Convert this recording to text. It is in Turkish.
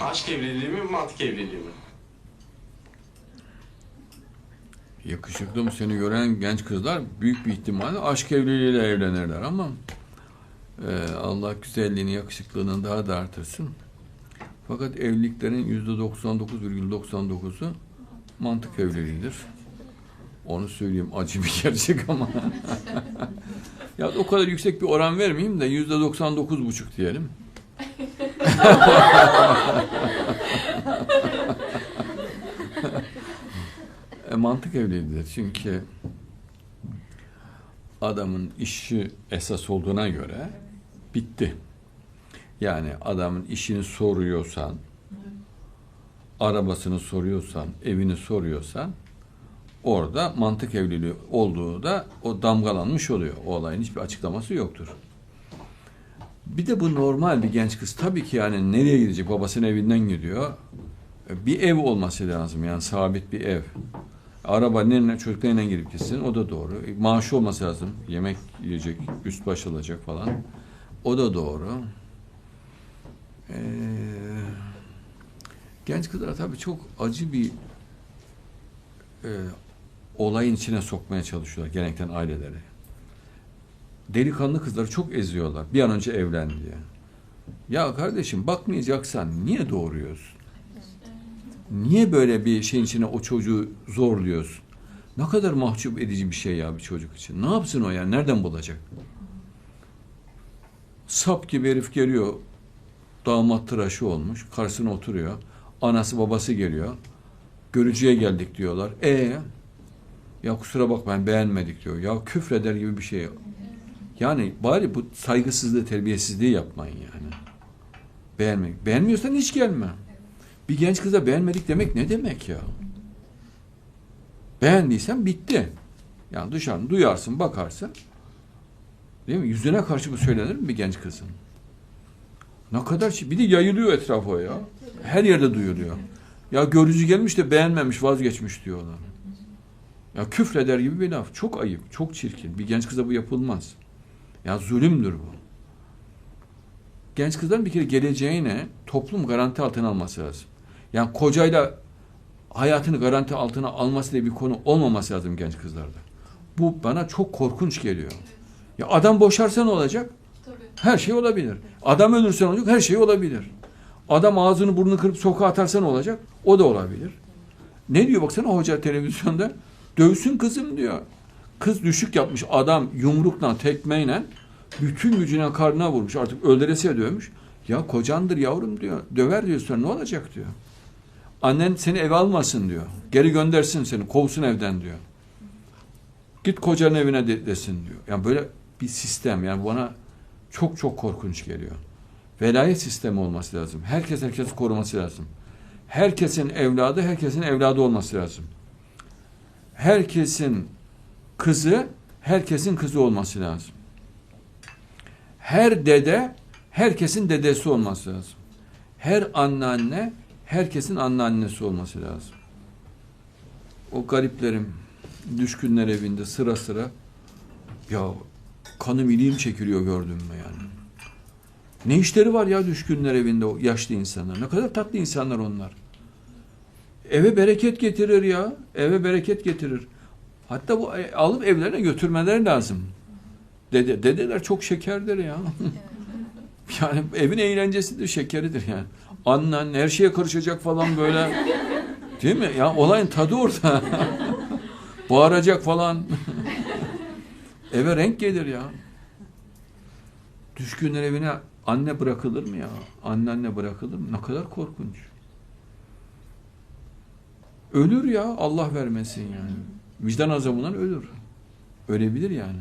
Aşk evliliği mi, mantık evliliği mi? Yakışıklı mı seni gören genç kızlar büyük bir ihtimalle aşk evliliğiyle evlenirler ama e, Allah güzelliğini, yakışıklılığını daha da artırsın. Fakat evliliklerin yüzde 99,99'u mantık evliliğidir. Onu söyleyeyim acı bir gerçek ama. ya o kadar yüksek bir oran vermeyeyim de yüzde 99,5 diyelim. E, mantık evliliğidir. Çünkü adamın işi esas olduğuna göre bitti. Yani adamın işini soruyorsan, arabasını soruyorsan, evini soruyorsan orada mantık evliliği olduğu da o damgalanmış oluyor. O olayın hiçbir açıklaması yoktur. Bir de bu normal bir genç kız tabii ki yani nereye gidecek? Babasının evinden gidiyor. E, Bir ev olması lazım yani sabit bir ev. Araba nenene çocuklarıyla girip gitsin o da doğru. E, Maaşı olması lazım. Yemek yiyecek, üst baş alacak falan. O da doğru. Ee, genç kızlara tabii çok acı bir e, olayın içine sokmaya çalışıyorlar genellikle aileleri. Delikanlı kızları çok eziyorlar. Bir an önce evlen diye. Ya kardeşim bakmayacaksan niye doğuruyorsun? Niye böyle bir şeyin içine o çocuğu zorluyorsun? Ne kadar mahcup edici bir şey ya bir çocuk için. Ne yapsın o ya? Nereden bulacak? Sap gibi herif geliyor. Damat tıraşı olmuş. Karşısına oturuyor. Anası babası geliyor. Görücüye geldik diyorlar. E ya kusura bakmayın beğenmedik diyor. Ya küfreder gibi bir şey. Yani bari bu saygısızlığı, terbiyesizliği yapmayın yani. Beğenmek. Beğenmiyorsan hiç gelme. Bir genç kıza beğenmedik demek ne demek ya? Beğendiysen bitti. Yani dışarı duyarsın, bakarsın. Değil mi? Yüzüne karşı bu söylenir mi bir genç kızın? Ne kadar şey. Bir de yayılıyor etrafa ya. Her yerde duyuluyor. Ya görücü gelmiş de beğenmemiş, vazgeçmiş diyorlar. Ya küfreder gibi bir laf. Çok ayıp, çok çirkin. Bir genç kıza bu yapılmaz. Ya zulümdür bu. Genç kızların bir kere geleceğine toplum garanti altına alması lazım. Yani kocayla hayatını garanti altına alması diye bir konu olmaması lazım genç kızlarda. Bu bana çok korkunç geliyor. Ya adam boşarsa ne olacak? Tabii. Her şey olabilir. Adam ölürse ne olacak? Her şey olabilir. Adam ağzını burnunu kırıp sokağa atarsa ne olacak? O da olabilir. Ne diyor baksana hoca televizyonda? Dövsün kızım diyor. Kız düşük yapmış adam yumrukla tekmeyle bütün gücüne karnına vurmuş. Artık öldüresiye dövmüş. Ya kocandır yavrum diyor. Döver diyor sonra ne olacak diyor. Annen seni eve almasın diyor. Geri göndersin seni, kovsun evden diyor. Git kocanın evine de- desin diyor. Yani böyle bir sistem yani bana çok çok korkunç geliyor. Velayet sistemi olması lazım. Herkes herkesi koruması lazım. Herkesin evladı herkesin evladı olması lazım. Herkesin kızı herkesin kızı olması lazım. Her dede herkesin dedesi olması lazım. Her anneanne herkesin anneannesi olması lazım. O gariplerim düşkünler evinde sıra sıra ya kanım iliğim çekiliyor gördün mü yani. Ne işleri var ya düşkünler evinde o yaşlı insanlar. Ne kadar tatlı insanlar onlar. Eve bereket getirir ya. Eve bereket getirir. Hatta bu e, alıp evlerine götürmeleri lazım. Dede, dedeler çok şekerdir ya. yani evin eğlencesidir, şekeridir yani. Annen her şeye karışacak falan böyle. Değil mi? Ya olayın tadı orada. Bağıracak falan. Eve renk gelir ya. Düşkünler evine anne bırakılır mı ya? Anneanne bırakılır mı? Ne kadar korkunç. Ölür ya Allah vermesin yani. Vicdan azabından ölür. Ölebilir yani.